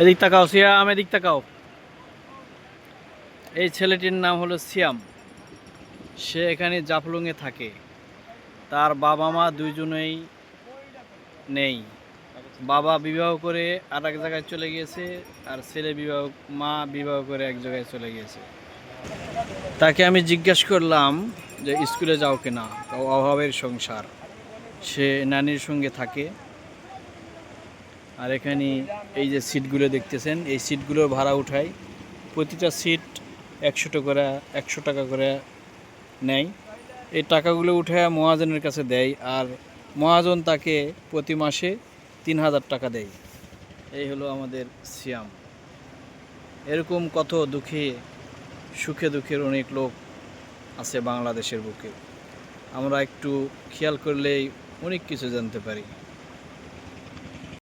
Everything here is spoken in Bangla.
এদিক তাকাও, সিয়াম, এদিক তাকাও। এই ছেলেটির নাম হলো সিয়াম। সে এখানে জাফলংয়ে থাকে। তার বাবা মা দুইজনেই নেই। বাবা বিবাহ করে আর এক জায়গায় চলে গিয়েছে আর ছেলে বিবাহ, মা বিবাহ করে এক জায়গায় চলে গিয়েছে। তাকে আমি জিজ্ঞেস করলাম যে, স্কুলে যাও কিনা? অভাবের সংসার। সে নানির সঙ্গে থাকে। আর এখানে এই যে সিটগুলো দেখতেছেন, এই সিটগুলোর ভাড়া উঠায়। প্রতিটা সিট একশো টাকা একশো টাকা করে নেয়। এই টাকাগুলো উঠে মহাজনের কাছে দেয় আর মহাজন তাকে প্রতি মাসে তিন হাজার টাকা দেয়। এই হলো আমাদের সিয়াম। এরকম কত দুঃখে, সুখে দুঃখের অনেক লোক আছে বাংলাদেশের বুকে। আমরা একটু খেয়াল করলেই অনেক কিছু জানতে পারি।